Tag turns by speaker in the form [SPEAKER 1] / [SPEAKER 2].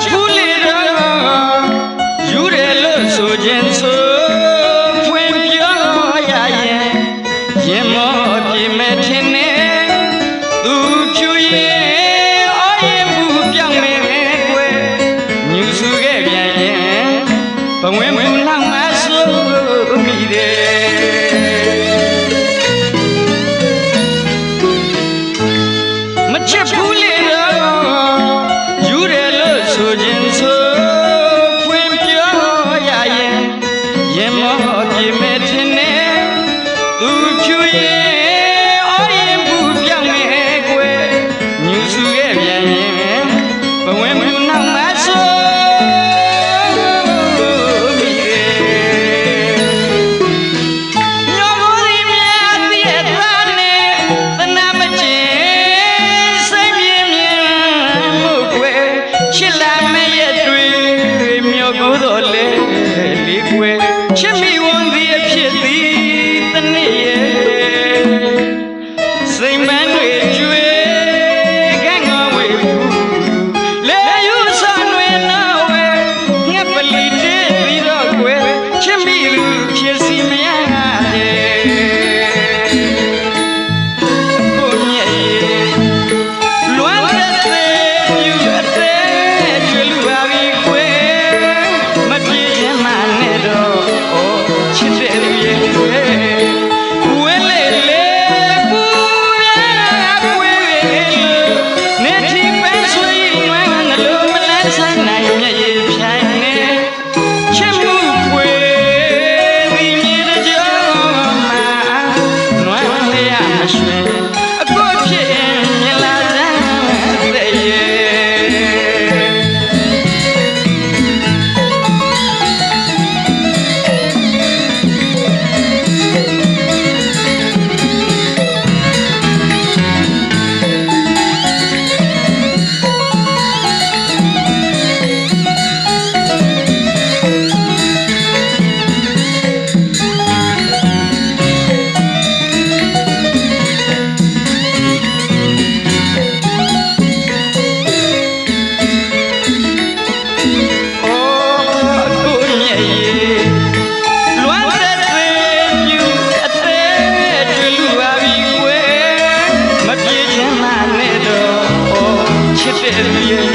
[SPEAKER 1] စ်ဘူးလေတော့ယူတယ်လို့ဆိုခြင်းဆိုဖွင့်ပြောရရင်ရင်မောပြေမဲ့ထင်နေ ရ You see me. Christmas. yeah.